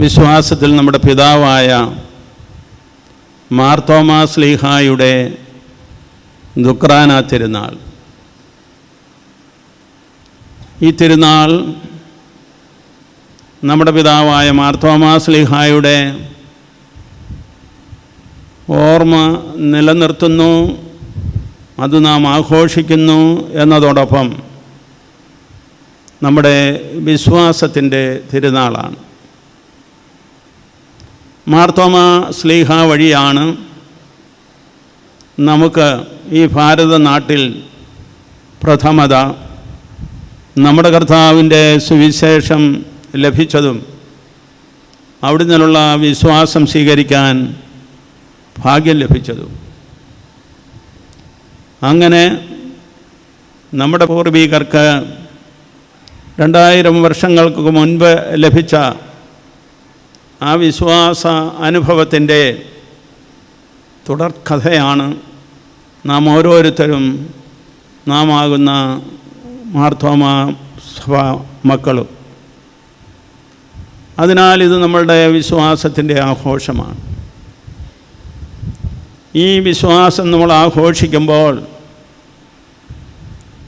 വിശ്വാസത്തിൽ നമ്മുടെ പിതാവായ മാർത്തോമാ സ്ലീഹായുടെ ദുക്രാന തിരുനാൾ. ഈ തിരുനാൾ നമ്മുടെ പിതാവായ മാർത്തോമാ സ്ലീഹായുടെ ഓർമ്മ നിലനിർത്തുന്നു അത് നാം ആഘോഷിക്കുന്നു എന്നതോടൊപ്പം നമ്മുടെ വിശ്വാസത്തിന്റെ തിരുനാളാണ്. മാർത്തോമ സ്ലീഹ വഴിയാണ് നമുക്ക് ഈ ഭാരതനാട്ടിൽ പ്രഥമത. നമ്മുടെ കർത്താവിന്റെ സുവിശേഷം ലഭിച്ചതും അവിടെ നിന്നുള്ള വിശ്വാസം സ്വീകരിക്കാൻ ഭാഗ്യം ലഭിച്ചതും. അങ്ങനെ നമ്മുടെ പൂർവീകർക്ക് രണ്ടായിരം വർഷങ്ങൾക്ക് മുൻപ് ലഭിച്ച ആ വിശ്വാസ അനുഭവത്തിന്റെ തുടർക്കഥയാണ് നാം ഓരോരുത്തരും നാം ആകുന്ന മാർത്തോമ സഭ മക്കളും. അതിനാൽ ഇത് നമ്മളുടെ വിശ്വാസത്തിന്റെ ആഘോഷമാണ്. ഈ വിശ്വാസം നമ്മൾ ആഘോഷിക്കുമ്പോൾ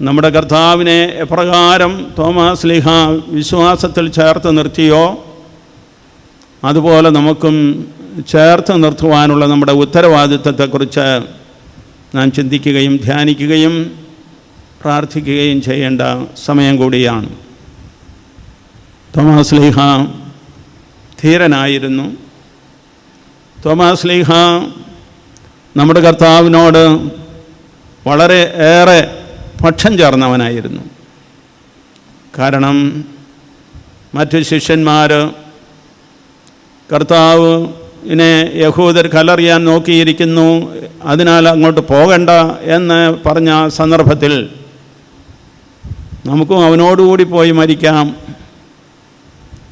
നമ്മുടെ കർത്താവിനെ എപ്രകാരം തോമാസ് ലിഹ വിശ്വാസത്തിൽ ചേർത്ത് നിർത്തിയോ? അതുപോലെ നമുക്കും ചേർത്ത് നിർത്തുവാനുള്ള നമ്മുടെ ഉത്തരവാദിത്വത്തെക്കുറിച്ച് നാം ചിന്തിക്കുകയും ധ്യാനിക്കുകയും പ്രാർത്ഥിക്കുകയും ചെയ്യേണ്ട സമയം കൂടിയാണ്. തോമാസ് ലീഹ ധീരനായിരുന്നു. തോമാസ് ലീഹ നമ്മുടെ കർത്താവിനോട് വളരെ ഏറെ പക്ഷം ചേർന്നവനായിരുന്നു. കാരണം മറ്റു ശിഷ്യന്മാർ കർത്താവ് ഇനെ യഹൂദർ കലറിയാൻ നോക്കിയിരിക്കുന്നു അതിനാൽ അങ്ങോട്ട് പോകണ്ട എന്ന് പറഞ്ഞ സന്ദർഭത്തിൽ നമുക്കും അവനോടുകൂടി പോയി മരിക്കാം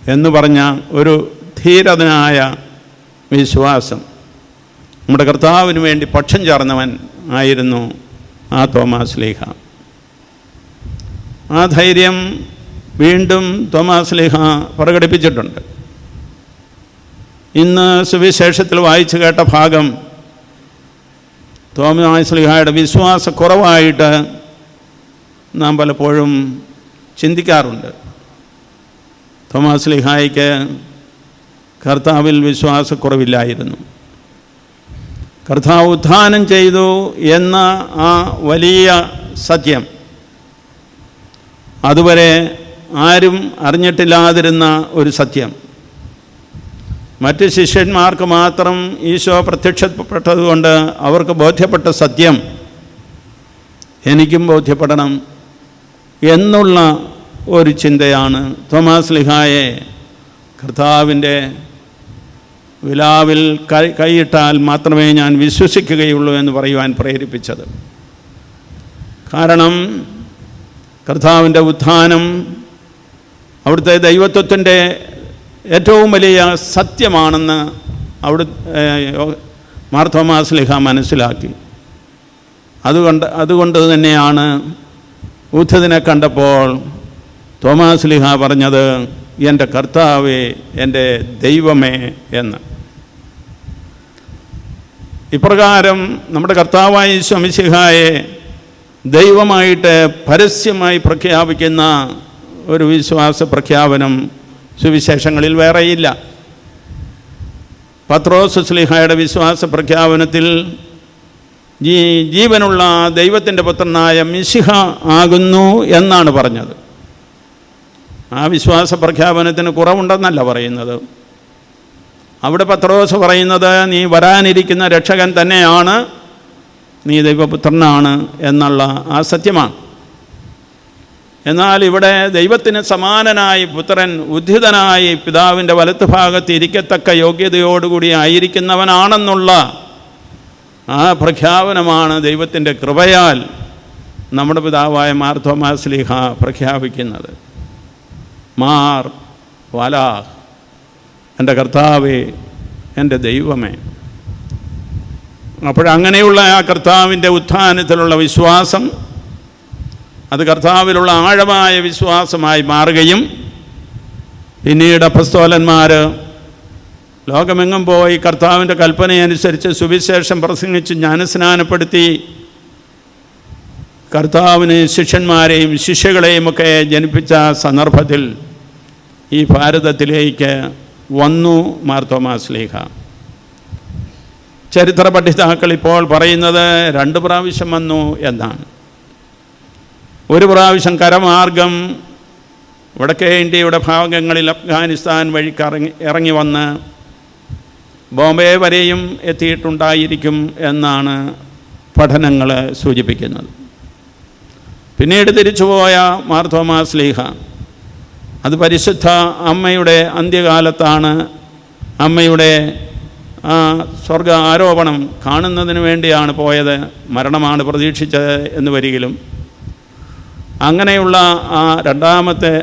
എന്ന് പറഞ്ഞ ഒരു ധീരതനായ വിശ്വാസം. നമ്മുടെ കർത്താവിന് വേണ്ടി പക്ഷം ചേർന്നവൻ ആയിരുന്നു ആ തോമാസ് ലീഹ. ആ ധൈര്യം വീണ്ടും തോമാസ് ലീഹ പ്രകടിപ്പിച്ചിട്ടുണ്ട്. ഇന്ന് സുവിശേഷത്തിൽ വായിച്ചു കേട്ട ഭാഗം തോമസ്ലിഹായുടെ വിശ്വാസ വിശ്വാസക്കുറവായിട്ട് നാം പലപ്പോഴും ചിന്തിക്കാറുണ്ട്. തോമസ് ലിഹായിക്ക് കർത്താവിൽ വിശ്വാസക്കുറവില്ലായിരുന്നു. കർത്താവ് ഉത്ഥാനം ചെയ്തു എന്ന ആ വലിയ സത്യം അതുവരെ ആരും അറിഞ്ഞിട്ടില്ലാതിരുന്ന ഒരു സത്യം. മറ്റ് ശിഷ്യന്മാർക്ക് മാത്രം ഈശോ പ്രത്യക്ഷപ്പെട്ടതുകൊണ്ട് അവർക്ക് ബോധ്യപ്പെട്ട സത്യം എനിക്കും ബോധ്യപ്പെടണം എന്നുള്ള ഒരു ചിന്തയാണ് തോമാസ് ലിഹായെ കർത്താവിന്റെ വിലാവിൽ കൈ കൈയിട്ടാൽ മാത്രമേ ഞാൻ വിശ്വസിക്കുകയുള്ളൂ എന്ന് പറയുവാൻ പ്രേരിപ്പിച്ചത്. കാരണം കർത്താവിന്റെ ഉത്ഥാനം അവിടുത്തെ ദൈവത്വത്തിന്റെ ഏറ്റവും വലിയ സത്യമാണെന്ന് അവിടെ മാർത്തോമാസ്ലിഹ മനസ്സിലാക്കി. അതുകൊണ്ട് അതുകൊണ്ട് തന്നെയാണ് ബുദ്ധതിനെ കണ്ടപ്പോൾ തോമാസ് ലിഹ പറഞ്ഞത് എന്റെ കർത്താവേ എന്റെ ദൈവമേ എന്ന്. ഇപ്രകാരം നമ്മുടെ കർത്താവായ ശമിശിഹായെ ദൈവമായിട്ട് പരസ്യമായി പ്രഖ്യാപിക്കുന്ന ഒരു വിശ്വാസ പ്രഖ്യാപനം സുവിശേഷങ്ങളിൽ വേറെയില്ല. പത്രോസ് സ്ലിഹയുടെ വിശ്വാസ പ്രഖ്യാപനത്തിൽ ജീ ജീവനുള്ള ദൈവത്തിന്റെ പുത്രനായ മിശിഹ ആകുന്നു എന്നാണ് പറഞ്ഞത്. ആ വിശ്വാസ പ്രഖ്യാപനത്തിന് കുറവുണ്ടെന്നല്ല പറയുന്നത്. അവിടെ പത്രോസ് പറയുന്നത് നീ വരാനിരിക്കുന്ന രക്ഷകൻ തന്നെയാണ് നീ ദൈവപുത്രനാണ് എന്നുള്ള ആ സത്യമാണ്. എന്നാൽ ഇവിടെ ദൈവത്തിന് സമാനനായി പുത്രൻ ഉദ്ധിതനായി പിതാവിന്റെ വലത്ത് ഭാഗത്ത് ഇരിക്കത്തക്ക യോഗ്യതയോടുകൂടി ആയിരിക്കുന്നവനാണെന്നുള്ള ആ പ്രഖ്യാപനമാണ് ദൈവത്തിന്റെ കൃപയാൽ നമ്മുടെ പിതാവായ മാർ തോമാസ് ലീഹ പ്രഖ്യാപിക്കുന്നത്. മാർ വലാഹ് എന്റെ കർത്താവേ എന്റെ ദൈവമേ. അപ്പോഴങ്ങനെയുള്ള ആ കർത്താവിന്റെ ഉത്ഥാനത്തിലുള്ള വിശ്വാസം അത് കർത്താവിലുള്ള ആഴമായ വിശ്വാസമായി മാറുകയും പിന്നീട് അപ്പസ്തോലന്മാർ ലോകമെങ്ങും പോയി കർത്താവിന്റെ കൽപ്പനയനുസരിച്ച് സുവിശേഷം പ്രസംഗിച്ച് ജ്ഞാനസ്നാനപ്പെടുത്തി കർത്താവിന് ശിഷ്യന്മാരെയും ശിഷ്യകളെയും ഒക്കെ ജനിപ്പിച്ച സന്ദർഭത്തിൽ ഈ ഭാരതത്തിലേക്ക് വന്നു മാർത്തോമാസ്ലീഹ ചരിത്ര പഠിതാക്കൾ ഇപ്പോൾ പറയുന്നത് രണ്ട് പ്രാവശ്യം വന്നു എന്നാണ്. ഒരു പ്രാവശ്യം കരമാർഗം വടക്കേ ഇന്ത്യയുടെ ഭാഗങ്ങളിൽ അഫ്ഗാനിസ്ഥാൻ വഴി കറങ്ങി ഇറങ്ങി വന്ന് ബോംബെ വരെയും എത്തിയിട്ടുണ്ടായിരിക്കും എന്നാണ് പഠനങ്ങൾ സൂചിപ്പിക്കുന്നത്. പിന്നീട് തിരിച്ചുപോയ മാർത്തോമാ സ്ലീഹ അത് പരിശുദ്ധ അമ്മയുടെ അന്ത്യകാലത്താണ് അമ്മയുടെ ആ സ്വർഗ ആരോപണം കാണുന്നതിന് വേണ്ടിയാണ് പോയത്. മരണമാണ് പ്രതീക്ഷിച്ചത് എന്ന് വരികിലും അങ്ങനെയുള്ള ആ രണ്ടാമത്തെ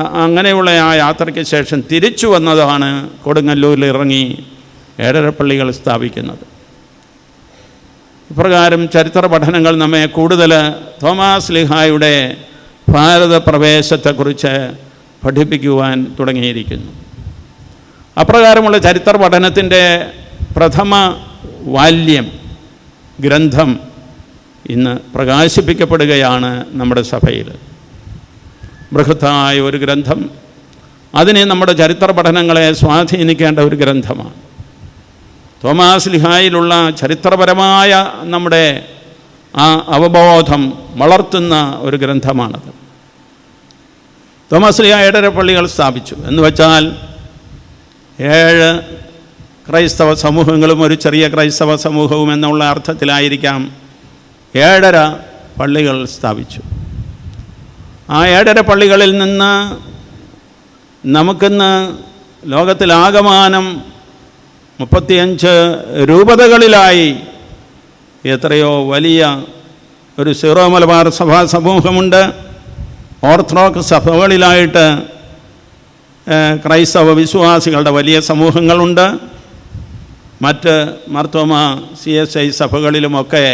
അങ്ങനെയുള്ള ആ യാത്രയ്ക്ക് ശേഷം തിരിച്ചു വന്നതാണ് കൊടുങ്ങല്ലൂരിൽ ഇറങ്ങി ഏഴരപ്പള്ളികൾ സ്ഥാപിക്കുന്നത്. ഇപ്രകാരം ചരിത്ര പഠനങ്ങൾ നമ്മെ കൂടുതൽ തോമാസ് ലിഹായുടെ ഭാരത പ്രവേശത്തെക്കുറിച്ച് പഠിപ്പിക്കുവാൻ തുടങ്ങിയിരിക്കുന്നു. അപ്രകാരമുള്ള ചരിത്ര പഠനത്തിന്റെ പ്രഥമ വാല്യം ഗ്രന്ഥം ഇന്ന് പ്രകാശിപ്പിക്കപ്പെടുകയാണ് നമ്മുടെ സഭയിൽ. ബൃഹത്തായ ഒരു ഗ്രന്ഥം. അതിനെ നമ്മുടെ ചരിത്ര പഠനങ്ങളെ സ്വാധീനിക്കേണ്ട ഒരു ഗ്രന്ഥമാണ്. തോമാസ് ലിഹായിലുള്ള ചരിത്രപരമായ നമ്മുടെ ആ അവബോധം വളർത്തുന്ന ഒരു ഗ്രന്ഥമാണത്. തോമാസ് ലിഹ ഏഴര പള്ളികൾ സ്ഥാപിച്ചു. എന്ന് വെച്ചാൽ ഏഴ് ക്രൈസ്തവ സമൂഹങ്ങളും ഒരു ചെറിയ ക്രൈസ്തവ സമൂഹവും എന്നുള്ള അർത്ഥത്തിലായിരിക്കാം ഏഴര പള്ളികൾ സ്ഥാപിച്ചു. ആ ഏഴര പള്ളികളിൽ നിന്ന് നമുക്കിന്ന് ലോകത്തിലാകമാനം മുപ്പത്തിയഞ്ച് രൂപതകളിലായി എത്രയോ വലിയ ഒരു സിറോ മലബാർ സഭാ സമൂഹമുണ്ട്. ഓർത്തഡോക്സ് സഭകളിലായിട്ട് ക്രൈസ്തവ വിശ്വാസികളുടെ വലിയ സമൂഹങ്ങളുണ്ട്. മറ്റ് മർത്തോമ സി എസ് ഐ സഭകളിലുമൊക്കെ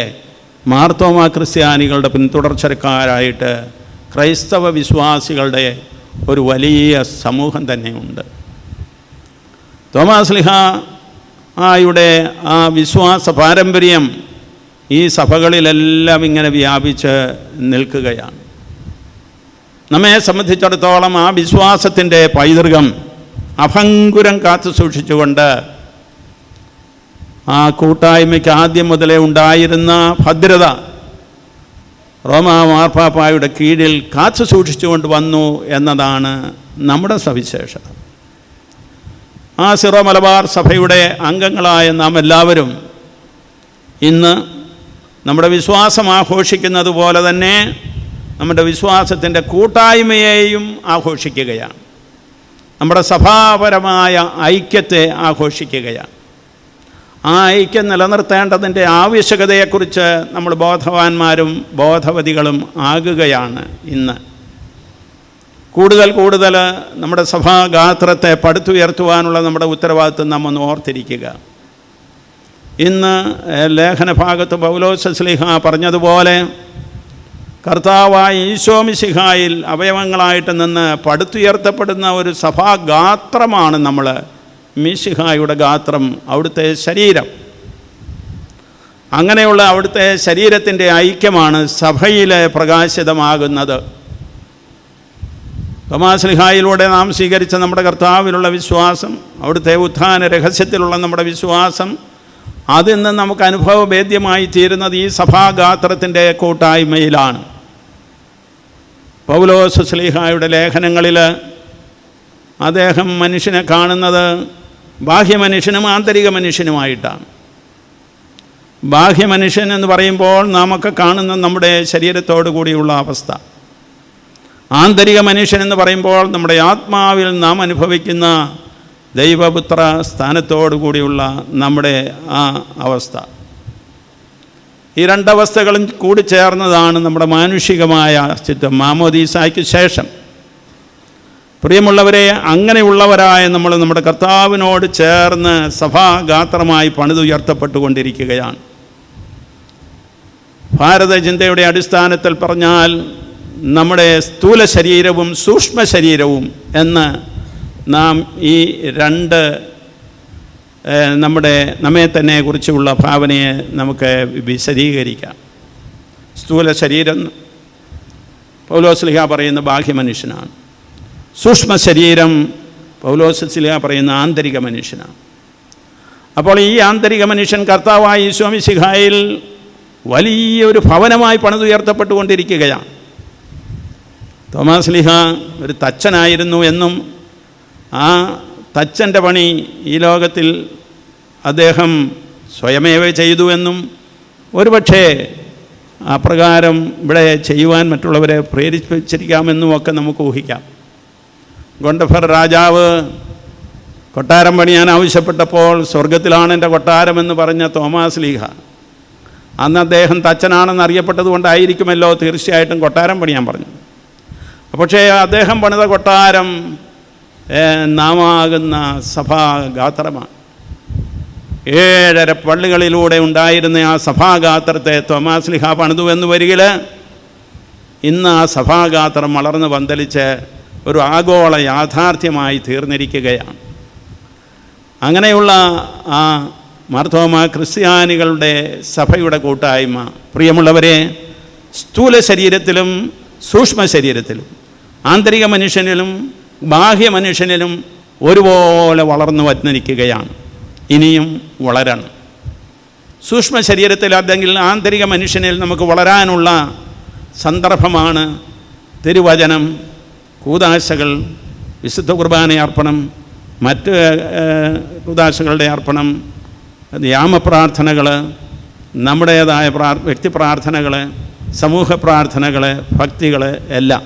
മാർത്തോമ ക്രിസ്ത്യാനികളുടെ പിന്തുടർച്ചക്കാരായിട്ട് ക്രൈസ്തവ വിശ്വാസികളുടെ ഒരു വലിയ സമൂഹം തന്നെയുണ്ട്. തോമാസ് ലിഹ ആയുടെ ആ വിശ്വാസ പാരമ്പര്യം ഈ സഭകളിലെല്ലാം ഇങ്ങനെ വ്യാപിച്ച് നിൽക്കുകയാണ്. നമ്മെ സംബന്ധിച്ചിടത്തോളം ആ വിശ്വാസത്തിന്റെ പൈതൃകം അഭങ്കുരം കാത്തു സൂക്ഷിച്ചുകൊണ്ട് ആ കൂട്ടായ്മയ്ക്ക് ആദ്യം മുതലേ ഉണ്ടായിരുന്ന ഭദ്രത റോമാ മാർപ്പാപ്പായുടെ കീഴിൽ കാത്തു സൂക്ഷിച്ചുകൊണ്ട് വന്നു എന്നതാണ് നമ്മുടെ സവിശേഷത. ആ സിറോ മലബാർ സഭയുടെ അംഗങ്ങളായ നാം എല്ലാവരും ഇന്ന് നമ്മുടെ വിശ്വാസം ആഘോഷിക്കുന്നത് പോലെ തന്നെ നമ്മുടെ വിശ്വാസത്തിന്റെ കൂട്ടായ്മയെയും ആഘോഷിക്കുകയാണ്. നമ്മുടെ സഭാപരമായ ഐക്യത്തെ ആഘോഷിക്കുകയാണ്. ആ ഐക്യം നിലനിർത്തേണ്ടതിന്റെ ആവശ്യകതയെക്കുറിച്ച് നമ്മൾ ബോധവാന്മാരും ബോധവതികളും ആകുകയാണ് ഇന്ന്. കൂടുതൽ കൂടുതൽ നമ്മുടെ സഭാഗാത്രത്തെ പടുത്തുയർത്തുവാനുള്ള നമ്മുടെ ഉത്തരവാദിത്വം നാം ഒന്ന് ഓർത്തിരിക്കുക. ഇന്ന് ലേഖന ഭാഗത്ത് പൗലോസ്ലിഹ പറഞ്ഞതുപോലെ കർത്താവായ ഈശോമിശിഹായിൽ അവയവങ്ങളായിട്ട് നിന്ന് പടുത്തുയർത്തപ്പെടുന്ന ഒരു സഭാഗാത്രമാണ് നമ്മൾ. മിശിഹായുടെ ഗാത്രം അവിടുത്തെ ശരീരം. അങ്ങനെയുള്ള അവിടുത്തെ ശരീരത്തിന്റെ ഐക്യമാണ് സഭയിൽ പ്രകാശിതമാകുന്നത്. തോമാസ്ലിഹായിലൂടെ നാം സ്വീകരിച്ച നമ്മുടെ കർത്താവിലുള്ള വിശ്വാസം അവിടുത്തെ ഉത്ഥാന രഹസ്യത്തിലുള്ള നമ്മുടെ വിശ്വാസം അതിന്ന് നമുക്ക് അനുഭവവേദ്യമായി തീരുന്നത് ഈ സഭാഗാത്രത്തിന്റെ കൂട്ടായ്മയിലാണ്. പൗലോസ് സ്ലിഹായുടെ ലേഖനങ്ങളിൽ അദ്ദേഹം മനുഷ്യനെ കാണുന്നത് ബാഹ്യ മനുഷ്യനും ആന്തരിക മനുഷ്യനുമായിട്ടാണ് ബാഹ്യ മനുഷ്യൻ എന്ന് പറയുമ്പോൾ നമുക്ക് കാണുന്ന നമ്മുടെ ശരീരത്തോടു കൂടിയുള്ള അവസ്ഥ. ആന്തരിക മനുഷ്യൻ എന്ന് പറയുമ്പോൾ നമ്മുടെ ആത്മാവിൽ നാം അനുഭവിക്കുന്ന ദൈവപുത്ര സ്ഥാനത്തോടു കൂടിയുള്ള നമ്മുടെ ആ അവസ്ഥ. ഈ രണ്ടവസ്ഥകളും കൂടി ചേർന്നതാണ് നമ്മുടെ മാനുഷികമായ അസ്തിത്വം. മാമോദീസായ്ക്ക് ശേഷം പ്രിയമുള്ളവരെ അങ്ങനെയുള്ളവരായ നമ്മൾ നമ്മുടെ കർത്താവിനോട് ചേർന്ന് സഭാഗാത്രമായി പണിതുയർത്തപ്പെട്ടുകൊണ്ടിരിക്കുകയാണ്. ഭാരത ചിന്തയുടെ അടിസ്ഥാനത്തിൽ പറഞ്ഞാൽ നമ്മുടെ സ്ഥൂല ശരീരവും സൂക്ഷ്മ ശരീരവും എന്ന് നാം ഈ രണ്ട് നമ്മുടെ നമ്മെ തന്നെ കുറിച്ചുള്ള ഭാവനയെ നമുക്ക് വിശദീകരിക്കാം. സ്ഥൂല ശരീരം പൗലോസ്ലിഹ പറയുന്ന ബാഹ്യ മനുഷ്യനാണ് സൂക്ഷ്മ ശരീരം പൗലോസ്ലിഹ പറയുന്ന ആന്തരിക മനുഷ്യനാണ്. അപ്പോൾ ഈ ആന്തരിക മനുഷ്യൻ കർത്താവായ ഈശോമിശിഹായിൽ വലിയൊരു ഭവനമായി പണിതുയർത്തപ്പെട്ടുകൊണ്ടിരിക്കുകയാണ്. തോമസ് ലിഹ ഒരു തച്ചനായിരുന്നു എന്നും ആ തച്ചന്റെ പണി ഈ ലോകത്തിൽ അദ്ദേഹം സ്വയമേവ ചെയ്തു എന്നും ഒരുപക്ഷേ അപ്രകാരം ഇവിടെ ചെയ്യുവാൻ മറ്റുള്ളവരെ പ്രേരിപ്പിച്ചിരിക്കാമെന്നും ഒക്കെ നമുക്ക് ഊഹിക്കാം. ഗൊണ്ടഫർ രാജാവ് കൊട്ടാരം പണിയാൻ ആവശ്യപ്പെട്ടപ്പോൾ സ്വർഗത്തിലാണ് എന്റെ കൊട്ടാരമെന്ന് പറഞ്ഞ തോമാസ് ലീഹ. അന്ന് അദ്ദേഹം തച്ചനാണെന്ന് അറിയപ്പെട്ടത് കൊണ്ടായിരിക്കുമല്ലോ തീർച്ചയായിട്ടും കൊട്ടാരം പണിയാൻ പറഞ്ഞു. പക്ഷേ അദ്ദേഹം പണിത കൊട്ടാരം നാമാകുന്ന സഭാഗാത്രമാണ്. ഏഴര പള്ളികളിലൂടെ ഉണ്ടായിരുന്ന ആ സഭാഗാത്രത്തെ തോമാസ് ലിഹ പണിതു എന്ന് വരികിൽ ഇന്ന് ആ സഭാഗാത്രം വളർന്ന് പന്തലിച്ച് ഒരു ആഗോള യാഥാർത്ഥ്യമായി തീർന്നിരിക്കുകയാണ്. അങ്ങനെയുള്ള ആ മാർത്തോമ ക്രിസ്ത്യാനികളുടെ സഭയുടെ കൂട്ടായ്മ പ്രിയമുള്ളവരെ സ്ഥൂല ശരീരത്തിലും സൂക്ഷ്മ ശരീരത്തിലും ആന്തരിക മനുഷ്യനിലും ബാഹ്യ മനുഷ്യനിലും ഒരുപോലെ വളർന്നു വന്നിരിക്കുകയാണ്. ഇനിയും വളരണം. സൂക്ഷ്മ ശരീരത്തിൽ അല്ലെങ്കിൽ ആന്തരിക മനുഷ്യനിൽ നമുക്ക് വളരാനുള്ള സന്ദർഭമാണ് തിരുവചനം കൂതാശകൾ വിശുദ്ധ കുർബാന അർപ്പണം മറ്റ് കൂതാശകളുടെ അർപ്പണം യാമപ്രാർത്ഥനകൾ നമ്മുടേതായ പ്രാർ വ്യക്തി പ്രാർത്ഥനകൾ സമൂഹ പ്രാർത്ഥനകൾ ഭക്തികൾ എല്ലാം.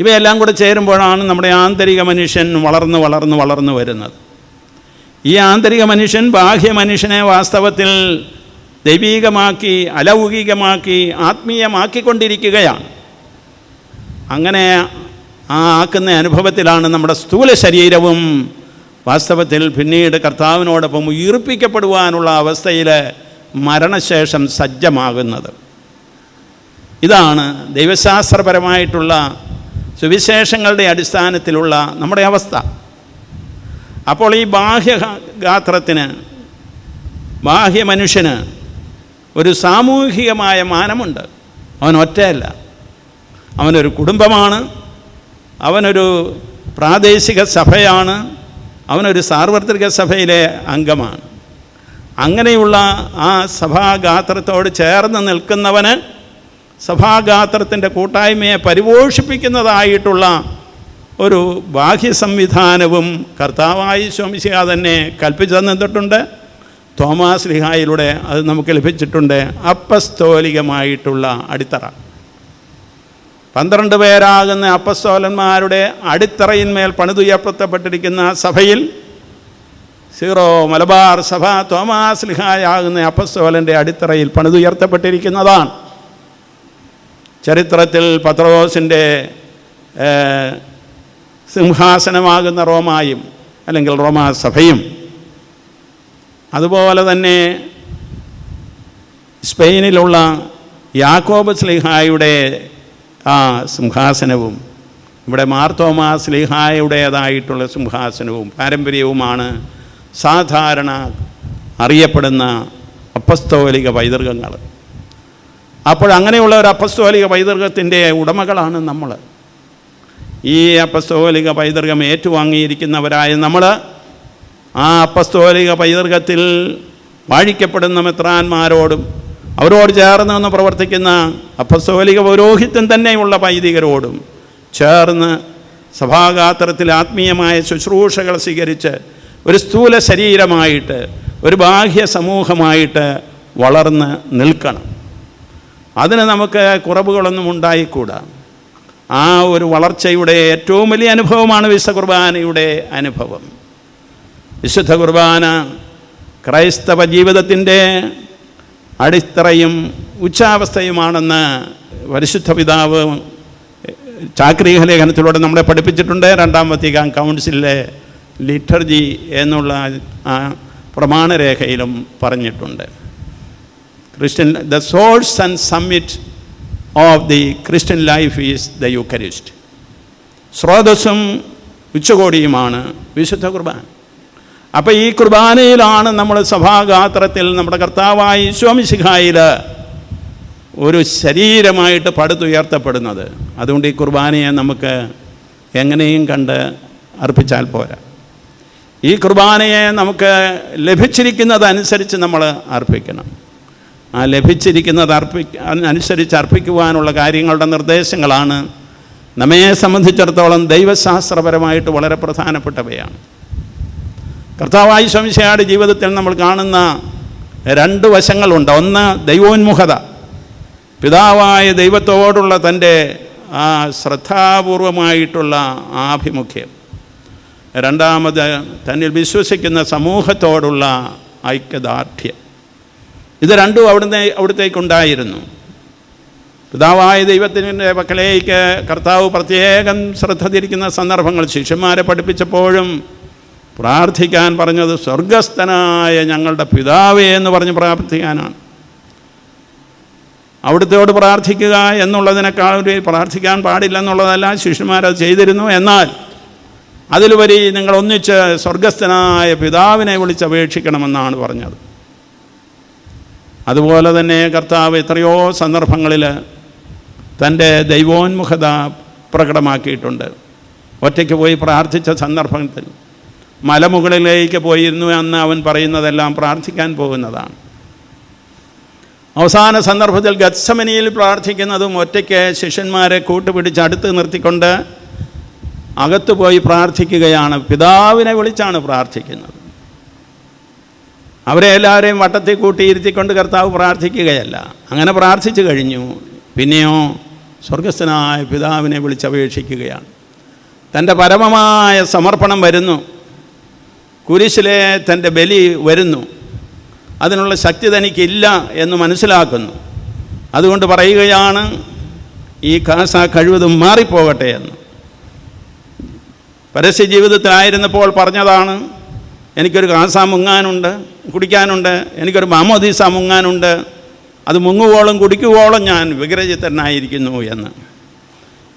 ഇവയെല്ലാം കൂടെ ചേരുമ്പോഴാണ് നമ്മുടെ ആന്തരിക മനുഷ്യൻ വളർന്ന് വളർന്ന് വളർന്നു വരുന്നത്. ഈ ആന്തരിക മനുഷ്യൻ ബാഹ്യ മനുഷ്യനെ വാസ്തവത്തിൽ ദൈവീകമാക്കി അലൗകികമാക്കി ആത്മീയമാക്കിക്കൊണ്ടിരിക്കുകയാണ്. അങ്ങനെ ആ ആക്കുന്ന അനുഭവത്തിലാണ് നമ്മുടെ സ്ഥൂല ശരീരവും വാസ്തവത്തിൽ പിന്നീട് കർത്താവിനോടൊപ്പം ഉയർപ്പിക്കപ്പെടുവാനുള്ള അവസ്ഥയിൽ മരണശേഷം സജ്ജമാകുന്നത്. ഇതാണ് ദൈവശാസ്ത്രപരമായിട്ടുള്ള സുവിശേഷങ്ങളുടെ അടിസ്ഥാനത്തിലുള്ള നമ്മുടെ അവസ്ഥ. അപ്പോൾ ഈ ബാഹ്യ ഗാത്രത്തിന് ബാഹ്യ മനുഷ്യന് ഒരു സാമൂഹികമായ മാനമുണ്ട്. അവൻ ഒറ്റയല്ല. അവനൊരു കുടുംബമാണ് അവനൊരു പ്രാദേശിക സഭയാണ് അവനൊരു സാർവത്രിക സഭയിലെ അംഗമാണ്. അങ്ങനെയുള്ള ആ സഭാഗാത്രത്തോട് ചേർന്ന് നിൽക്കുന്നവന് സഭാഗാത്രത്തിന്റെ കൂട്ടായ്മയെ പരിപോഷിപ്പിക്കുന്നതായിട്ടുള്ള ഒരു ബാഹ്യ സംവിധാനവും കർത്താവായി ശോമിശിക തന്നെ കൽപ്പിച്ചു തന്നിട്ടുണ്ട്. തോമാസ് ലിഹായിലൂടെ അത് നമുക്ക് ലഭിച്ചിട്ടുണ്ട്. അപ്പസ്തോലികമായിട്ടുള്ള അടിത്തറ. പന്ത്രണ്ട് പേരാകുന്ന അപ്പസ്തോലന്മാരുടെ അടിത്തറയിന്മേൽ പണിതുയർത്തപ്പെട്ടിരിക്കുന്ന സഭയിൽ സീറോ മലബാർ സഭ തോമാസ് ലിഹായാകുന്ന അപ്പസ്തോലന്റെ അടിത്തറയിൽ പണിതുയർത്തപ്പെട്ടിരിക്കുന്നതാണ്. ചരിത്രത്തിൽ പത്രോസിന്റെ സിംഹാസനമാകുന്ന റോമായും അല്ലെങ്കിൽ റോമാ സഭയും. അതുപോലെ തന്നെ സ്പെയിനിലുള്ള യാക്കോബ് സ്ലിഹായുടെ ആ സിംഹാസനവും. ഇവിടെ മാർത്തോമാ സ്ലിഹായുടേതായിട്ടുള്ള സിംഹാസനവും പാരമ്പര്യവുമാണ് സാധാരണ അറിയപ്പെടുന്ന അപ്പസ്തോലിക പൈതൃകങ്ങൾ. അപ്പോൾ അങ്ങനെയുള്ള ഒരു അപ്പസ്തോലിക പൈതൃകത്തിന്റെ ഉടമകളാണ് നമ്മൾ. ഈ അപ്പസ്തോലിക പൈതൃകം ഏറ്റുവാങ്ങിയിരിക്കുന്നവരായ നമ്മൾ ആ അപ്പസ്തോലിക പൈതൃകത്തിൽ വാഴിക്കപ്പെടുന്ന മെത്രാന്മാരോടും അവരോട് ചേർന്ന് നിന്ന് പ്രവർത്തിക്കുന്ന അപ്പസ്തോലിക പൗരോഹിത്യം തന്നെയുള്ള വൈദികരോടും ചേർന്ന് സഭാഗാത്രത്തിൽ ആത്മീയമായ ശുശ്രൂഷകൾ സ്വീകരിച്ച് ഒരു സ്ഥൂല ശരീരമായിട്ട് ഒരു ബാഹ്യ സമൂഹമായിട്ട് വളർന്ന് നിൽക്കണം. അതിന് നമുക്ക് കുറവുകളൊന്നും ഉണ്ടായിക്കൂടാ. ആ ഒരു വളർച്ചയുടെ ഏറ്റവും വലിയ അനുഭവമാണ് വിശുദ്ധ കുർബാനയുടെ അനുഭവം. വിശുദ്ധ കുർബാന ക്രൈസ്തവ ജീവിതത്തിന്റെ അടിത്തറയും ഉച്ചാവസ്ഥയുമാണെന്ന് പരിശുദ്ധ പിതാവ് ചാക്രീക ലേഖനത്തിലൂടെ നമ്മളെ പഠിപ്പിച്ചിട്ടുണ്ട്. രണ്ടാം വത്തിക്കാൻ കൗൺസിലിലെ ലിറ്റർജി എന്നുള്ള ആ പ്രമാണരേഖയിലും പറഞ്ഞിട്ടുണ്ട്. Christian the source and summit of the Christian life is the Eucharist സ്രോതസ്സും ഉച്ചകോടിയുമാണ് വിശുദ്ധ കുർബാന. അപ്പോൾ ഈ കുർബാനയിലാണ് നമ്മൾ സഭാഗാത്രത്തിൽ നമ്മുടെ കർത്താവായി സ്വാമിശിഖായിൽ ഒരു ശരീരമായിട്ട് പടുത്തുയർത്തപ്പെടുന്നത്. അതുകൊണ്ട് ഈ കുർബാനയെ നമുക്ക് എങ്ങനെയും കണ്ട് അർപ്പിച്ചാൽ പോരാ. ഈ കുർബാനയെ നമുക്ക് ലഭിച്ചിരിക്കുന്നതനുസരിച്ച് നമ്മൾ അർപ്പിക്കണം. ആ ലഭിച്ചിരിക്കുന്നത് അർപ്പി അനുസരിച്ച് അർപ്പിക്കുവാനുള്ള കാര്യങ്ങളുടെ നിർദ്ദേശങ്ങളാണ് നമ്മെ സംബന്ധിച്ചിടത്തോളം ദൈവശാസ്ത്രപരമായിട്ട് വളരെ പ്രധാനപ്പെട്ടവയാണ്. കർത്താവായി ശംശയുടെ ജീവിതത്തിൽ നമ്മൾ കാണുന്ന രണ്ട് വശങ്ങളുണ്ട്. ഒന്ന് ദൈവോന്മുഖത. പിതാവായ ദൈവത്തോടുള്ള തന്റെ ആ ശ്രദ്ധാപൂർവമായിട്ടുള്ള ആഭിമുഖ്യം. രണ്ടാമത് തന്നിൽ വിശ്വസിക്കുന്ന സമൂഹത്തോടുള്ള ഐക്യദാർഢ്യം. ഇത് രണ്ടും അവിടുന്ന് അവിടത്തേക്കുണ്ടായിരുന്നു. പിതാവായ ദൈവത്തിന്റെ പക്കലേക്ക് കർത്താവ് പ്രത്യേകം ശ്രദ്ധ തിരിക്കുന്ന സന്ദർഭങ്ങൾ ശിഷ്യന്മാരെ പഠിപ്പിച്ചപ്പോഴും പ്രാർത്ഥിക്കാൻ പറഞ്ഞത് സ്വർഗസ്ഥനായ ഞങ്ങളുടെ പിതാവേ എന്ന് പറഞ്ഞ് പ്രാർത്ഥിക്കാനാണ്. അവിടുത്തോട് പ്രാർത്ഥിക്കുക എന്നുള്ളതിനേക്കാൾ ഒരു പ്രാർത്ഥിക്കാൻ പാടില്ല എന്നുള്ളതല്ല ശിഷ്യന്മാരത് ചെയ്തിരുന്നു. എന്നാൽ അതിലുപരി നിങ്ങൾ ഒന്നിച്ച് സ്വർഗസ്ഥനായ പിതാവിനെ വിളിച്ചപേക്ഷിക്കണമെന്നാണ് പറഞ്ഞത്. അതുപോലെ തന്നെ കർത്താവ് എത്രയോ സന്ദർഭങ്ങളിൽ തന്റെ ദൈവോന്മുഖത പ്രകടമാക്കിയിട്ടുണ്ട്. ഒറ്റയ്ക്ക് പോയി പ്രാർത്ഥിച്ച സന്ദർഭത്തിൽ മലമുകളിലേക്ക് പോയിരുന്നു എന്ന് അവൻ പറയുന്നതെല്ലാം പ്രാർത്ഥിക്കാൻ പോകുന്നതാണ്. അവസാന സന്ദർഭത്തിൽ ഗത്സമനിയിൽ പ്രാർത്ഥിക്കുന്നതും ഒറ്റയ്ക്ക് ശിഷ്യന്മാരെ കൂട്ടുപിടിച്ച് അടുത്ത് നിർത്തിക്കൊണ്ട് അകത്തുപോയി പ്രാർത്ഥിക്കുകയാണ്. പിതാവിനെ വിളിച്ചാണ് പ്രാർത്ഥിക്കുന്നത്. അവരെ എല്ലാവരെയും വട്ടത്തിൽ കൂട്ടിയിരുത്തിക്കൊണ്ട് കർത്താവ് പ്രാർത്ഥിക്കുകയല്ല. അങ്ങനെ പ്രാർത്ഥിച്ചു കഴിഞ്ഞു. പിന്നെയോ സ്വർഗസ്ഥനായ പിതാവിനെ വിളിച്ചപേക്ഷിക്കുകയാണ്. തന്റെ പരമമായ സമർപ്പണം വരുന്നു. കുരിശിലെ തന്റെ ബലി വരുന്നു. അതിനുള്ള ശക്തി തനിക്കില്ല എന്ന് മനസ്സിലാക്കുന്നു. അതുകൊണ്ട് പറയുകയാണ് ഈ കാസ കഴിവതും മാറിപ്പോകട്ടെ എന്ന്. പരസ്യ ജീവിതത്തിലായിരുന്നപ്പോൾ പറഞ്ഞതാണ് എനിക്കൊരു കാസ മുങ്ങാനുണ്ട് കുടിക്കാനുണ്ട് എനിക്കൊരു മാമോദീസ മുങ്ങാനുണ്ട് അത് മുങ്ങുവോളം കുടിക്കുവോളം ഞാൻ വിഗ്രചിത്തനായിരിക്കുന്നു എന്ന്.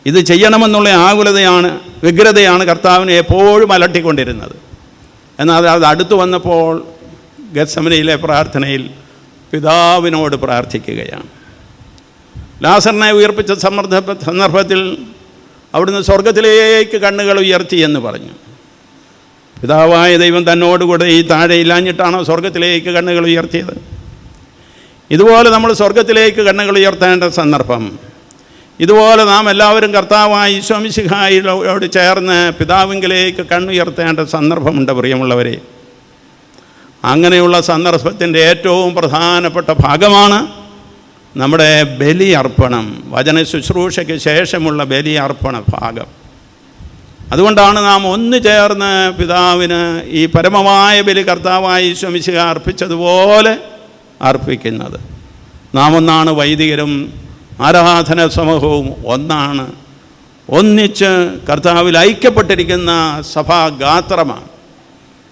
ഇത് ചെയ്യണമെന്നുള്ള ആകുലതയാണ് വിഗ്രതയാണ് കർത്താവിനെ എപ്പോഴും അലട്ടിക്കൊണ്ടിരുന്നത്. എന്നാൽ അത് അടുത്തു വന്നപ്പോൾ ഗത്സമനയിലെ പ്രാർത്ഥനയിൽ പിതാവിനോട് പ്രാർത്ഥിക്കുകയാണ്. ലാസറിനെ ഉയർപ്പിച്ച സമ്മർദ്ദ സന്ദർഭത്തിൽ അവിടുന്ന് സ്വർഗത്തിലേക്ക് കണ്ണുകൾ ഉയർത്തി എന്ന് പറഞ്ഞു. പിതാവായ ദൈവം തന്നോടുകൂടെ ഈ താഴെ ഇല്ലാഞ്ഞിട്ടാണോ സ്വർഗത്തിലേക്ക് കണ്ണുകൾ ഉയർത്തിയത്? ഇതുപോലെ നമ്മൾ സ്വർഗത്തിലേക്ക് കണ്ണുകൾ ഉയർത്തേണ്ട സന്ദർഭം ഇതുപോലെ നാം എല്ലാവരും കർത്താവായി ഈശോമിശിഹായിലോട് ചേർന്ന് പിതാവിങ്കിലേക്ക് കണ്ണുയർത്തേണ്ട സന്ദർഭമുണ്ട് പ്രിയമുള്ളവരെ. അങ്ങനെയുള്ള സന്ദർഭത്തിന്റെ ഏറ്റവും പ്രധാനപ്പെട്ട ഭാഗമാണ് നമ്മുടെ ബലിയർപ്പണം വചന ശുശ്രൂഷയ്ക്ക് ശേഷമുള്ള ബലിയർപ്പണ ഭാഗം. അതുകൊണ്ടാണ് നാം ഒന്ന് ചേർന്ന് പിതാവിന് ഈ പരമമായ ബലി കർത്താവായി ശ്രമിച്ചുക അർപ്പിച്ചതുപോലെ അർപ്പിക്കുന്നത്. നാം ഒന്നാണ് വൈദികരും ആരാധന സമൂഹവും ഒന്നാണ്. ഒന്നിച്ച് കർത്താവിൽ ഐക്യപ്പെട്ടിരിക്കുന്ന സഭാഗാത്രമാണ്.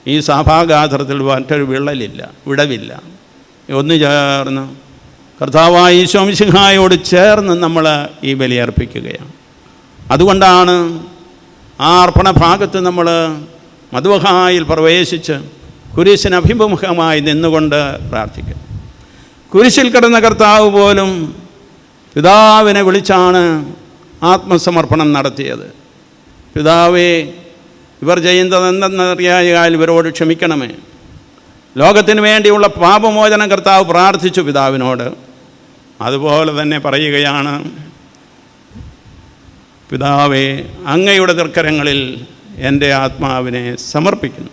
ഈ സഭാഗാത്രത്തിൽ മറ്റൊരു വിള്ളലില്ല വിടവില്ല. ഒന്ന് ചേർന്ന് കർത്താവായി ശോമിസിംഹായോട് ചേർന്ന് നമ്മൾ ഈ ബലിയർപ്പിക്കുകയാണ് അതുകൊണ്ടാണ് ആ അർപ്പണ ഭാഗത്ത് നമ്മൾ മധുവഹായിൽ പ്രവേശിച്ച് കുരിശിന് അഭിമുഖമായി നിന്നുകൊണ്ട് പ്രാർത്ഥിക്കും കുരിശിൽ കിടന്ന കർത്താവ് പോലും പിതാവിനെ വിളിച്ചാണ് ആത്മസമർപ്പണം നടത്തിയത്. പിതാവേ ഇവർ ചെയ്യുന്നത് എന്തെന്നറിയായാൽ ഇവരോട് ക്ഷമിക്കണമേ. ലോകത്തിന് വേണ്ടിയുള്ള പാപമോചനം കർത്താവ് പ്രാർത്ഥിച്ചു പിതാവിനോട്. അതുപോലെ തന്നെ പറയുകയാണ് പിതാവേ അങ്ങയുടെ തൃക്കരങ്ങളിൽ എന്റെ ആത്മാവിനെ സമർപ്പിക്കുന്നു.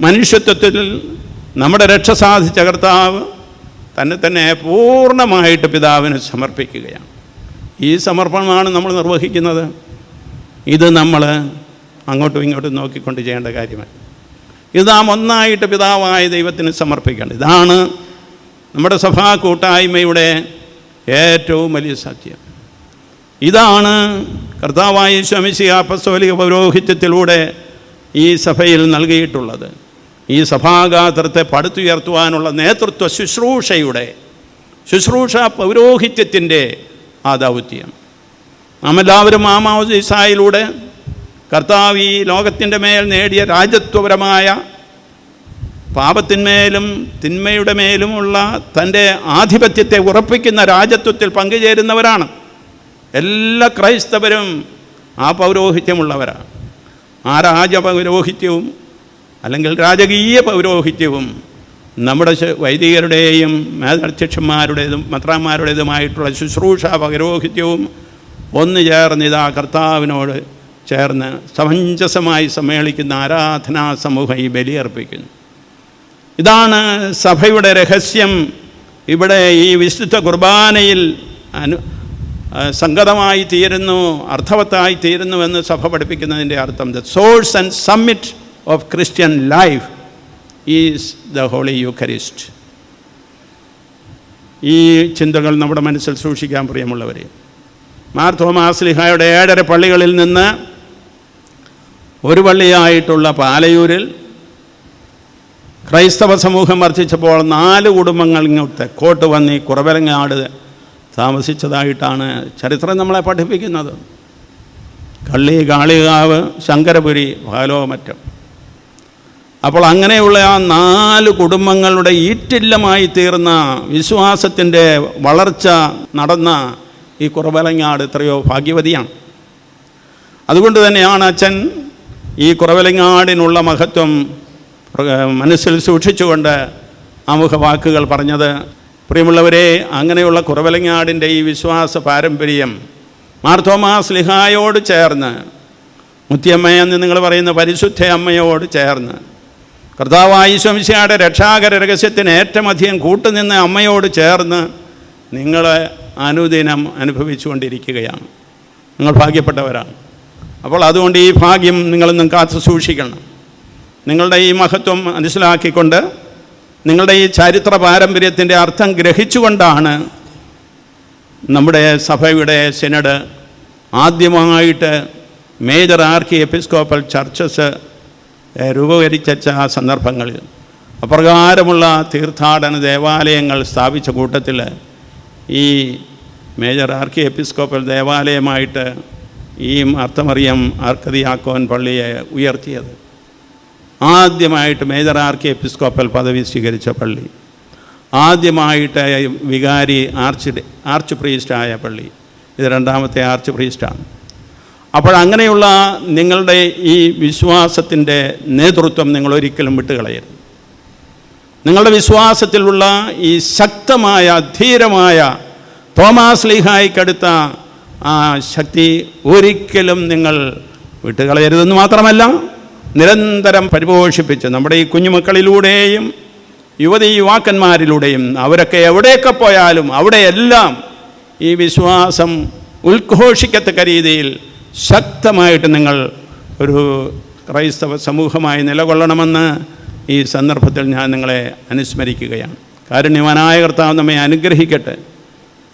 മനുഷ്യത്വത്തിൽ നമ്മുടെ രക്ഷ സാധിച്ച കർത്താവ് തന്നെ തന്നെ പൂർണമായിട്ട് പിതാവിന് സമർപ്പിക്കുകയാണ്. ഈ സമർപ്പണമാണ് നമ്മൾ നിർവഹിക്കുന്നത്. ഇത് നമ്മൾ അങ്ങോട്ടും ഇങ്ങോട്ടും നോക്കിക്കൊണ്ട് ചെയ്യേണ്ട കാര്യമാണ് ഇത് നാം ഒന്നായിട്ട് പിതാവായ ദൈവത്തിന് സമർപ്പിക്കണം. ഇതാണ് നമ്മുടെ സഭാ കൂട്ടായ്മയുടെ ഏറ്റവും വലിയ സത്യം. ഇതാണ് കർത്താവായ ശമിശി അപ്പസ്തോലിക പൗരോഹിത്യത്തിലൂടെ ഈ സഭയിൽ നൽകിയിട്ടുള്ളത്. ഈ സഭാഗാത്രത്തെ പടുത്തുയർത്തുവാനുള്ള നേതൃത്വ ശുശ്രൂഷയുടെ ശുശ്രൂഷ പൗരോഹിത്യത്തിന്റെ ആ ദൗത്യം നാമെല്ലാവരും മാമാവസായിലൂടെ കർത്താവ് ഈ ലോകത്തിന്റെ മേൽ നേടിയ രാജ്യത്വപരമായ പാപത്തിന്മേലും തിന്മയുടെ മേലുമുള്ള തന്റെ ആധിപത്യത്തെ ഉറപ്പിക്കുന്ന രാജ്യത്വത്തിൽ പങ്കുചേരുന്നവരാണ്. എല്ലാ ക്രൈസ്തവരും ആ പൗരോഹിത്യമുള്ളവരാണ്. ആ രാജപൗരോഹിത്യവും അല്ലെങ്കിൽ രാജകീയ പൗരോഹിത്യവും നമ്മുടെ വൈദികരുടെയും മേധാധ്യക്ഷന്മാരുടേതും മത്രാന്മാരുടേതുമായിട്ടുള്ള ശുശ്രൂഷ പൗരോഹിത്യവും ഒന്ന് ചേർന്ന് ഇതാ കർത്താവിനോട് ചേർന്ന് സമഞ്ജസമായി സമ്മേളിക്കുന്ന ആരാധനാ സമൂഹം ഈ ബലിയർപ്പിക്കുന്നു. ഇതാണ് സഭയുടെ രഹസ്യം. ഇവിടെ ഈ വിശുദ്ധ കുർബാനയിൽ അനു സംഗതമായി തീരുന്നു അർത്ഥവത്തായി തീരുന്നു എന്ന് സഭ പഠിപ്പിക്കുന്നതിന്റെ അർത്ഥം the source and summit of Christian life is the Holy Eucharist. ഈ ചിന്തകൾ നമ്മുടെ മനസ്സിൽ സൂക്ഷിക്കാൻ പ്രിയമുള്ളവർ മാർ തോമാസ്ലിഹായുടെ ഏഴര പള്ളികളിൽ നിന്ന് ഒരു പള്ളിയായിട്ടുള്ള പാലയൂരിൽ ക്രൈസ്തവ സമൂഹം വർദ്ധിച്ചപ്പോൾ നാല് കുടുംബങ്ങൾ ഇങ്ങോട്ട് കോട്ട് വന്ന് കുറവരങ്ങാട് താമസിച്ചതായിട്ടാണ് ചരിത്രം നമ്മളെ പഠിപ്പിക്കുന്നത് കള്ളി കാളികാവ് ശങ്കരപുരി പാലോമറ്റം അപ്പോൾ അങ്ങനെയുള്ള ആ നാല് കുടുംബങ്ങളുടെ ഈറ്റില്ലമായി തീർന്ന വിശ്വാസത്തിന്റെ വളർച്ച നടന്ന ഈ കുറവലങ്ങാട് എത്രയോ ഭാഗ്യവതിയാണ്. അതുകൊണ്ട് തന്നെയാണ് അച്ഛൻ ഈ കുറവലങ്ങാടിനുള്ള മഹത്വം മനസ്സിൽ സൂക്ഷിച്ചുകൊണ്ട് ആമുഖ വാക്കുകൾ പറഞ്ഞത്. പ്രിയമുള്ളവരെ അങ്ങനെയുള്ള കുറവലങ്ങാടിന്റെ ഈ വിശ്വാസ പാരമ്പര്യം മാർത്തോമാ സ്ലിഹായോട് ചേർന്ന് മുത്തിയമ്മയെന്ന് നിങ്ങൾ പറയുന്ന പരിശുദ്ധ അമ്മയോട് ചേർന്ന് കർത്താവായി ശംശയുടെ രക്ഷാകര രഹസ്യത്തിന് ഏറ്റവും അധികം കൂട്ടുനിന്ന അമ്മയോട് ചേർന്ന് നിങ്ങൾ അനുദിനം അനുഭവിച്ചുകൊണ്ടിരിക്കുകയാണ്. നിങ്ങൾ ഭാഗ്യപ്പെട്ടവരാണ്. അപ്പോൾ അതുകൊണ്ട് ഈ ഭാഗ്യം നിങ്ങളൊന്നും കാത്തു സൂക്ഷിക്കണം. നിങ്ങളുടെ ഈ മഹത്വം മനസ്സിലാക്കിക്കൊണ്ട് നിങ്ങളുടെ ഈ ചരിത്ര പാരമ്പര്യത്തിന്റെ അർത്ഥം ഗ്രഹിച്ചുകൊണ്ടാണ് നമ്മുടെ സഭയുടെ സിനഡ് ആദ്യമായിട്ട് മേജർ ആർക്കി എപ്പിസ്കോപ്പൽ ചർച്ചസ് രൂപീകരിച്ച ആ സന്ദർഭങ്ങളിൽ. അപ്രകാരമുള്ള തീർത്ഥാടന ദേവാലയങ്ങൾ സ്ഥാപിച്ച കൂട്ടത്തിൽ ഈ മേജർ ആർക്കി എപ്പിസ്കോപ്പൽ ദേവാലയമായിട്ട് ഈ അർത്ഥമറിയം ആർക്കതിയാക്കോൻ പള്ളിയെ ഉയർത്തിയത്. ആദ്യമായിട്ട് മേജർ ആർക്കി എപ്പിസ്കോപ്പൽ പദവി സ്വീകരിച്ച പള്ളി. ആദ്യമായിട്ട് വികാരി ആർച്ച് ആർച്ച് പ്രീസ്റ്റായ പള്ളി. ഇത് രണ്ടാമത്തെ ആർച്ച് പ്രീസ്റ്റാണ്. അപ്പോൾ അങ്ങനെയുള്ള നിങ്ങളുടെ ഈ വിശ്വാസത്തിന്റെ നേതൃത്വം നിങ്ങൾ ഒരിക്കലും വിട്ടുകളയരുത്. നിങ്ങളുടെ വിശ്വാസത്തിലുള്ള ഈ ശക്തമായ ധീരമായ തോമാസ് ലീഹായിക്കടുത്ത ആ ശക്തി ഒരിക്കലും നിങ്ങൾ വിട്ടുകളയരുതെന്ന് മാത്രമല്ല നിരന്തരം പരിപോഷിപ്പിച്ച് നമ്മുടെ ഈ കുഞ്ഞുമക്കളിലൂടെയും യുവതി യുവാക്കന്മാരിലൂടെയും അവരൊക്കെ എവിടെയൊക്കെ പോയാലും അവിടെയെല്ലാം ഈ വിശ്വാസം ഉദ്ഘോഷിക്കത്തക്ക രീതിയിൽ ശക്തമായിട്ട് നിങ്ങൾ ഒരു ക്രൈസ്തവ സമൂഹമായി നിലകൊള്ളണമെന്ന് ഈ സന്ദർഭത്തിൽ ഞാൻ നിങ്ങളെ അനുസ്മരിക്കുകയാണ്. കാരുണ്യവാനായ കർത്താവ് നമ്മെ അനുഗ്രഹിക്കട്ടെ.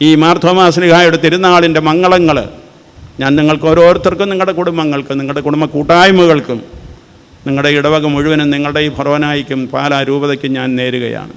ഈ മാർത്തോമാസ്ലിഹായുടെ തിരുനാളിന്റെ മംഗളങ്ങൾ ഞാൻ നിങ്ങൾക്ക് ഓരോരുത്തർക്കും നിങ്ങളുടെ കുടുംബങ്ങൾക്കും നിങ്ങളുടെ കുടുംബ കൂട്ടായ്മകൾക്കും നിങ്ങളുടെ ഇടവക മുഴുവനും നിങ്ങളുടെ ഈ ഭർവനായിക്കും പാലാ രൂപതയ്ക്കും ഞാൻ നേരുകയാണ്.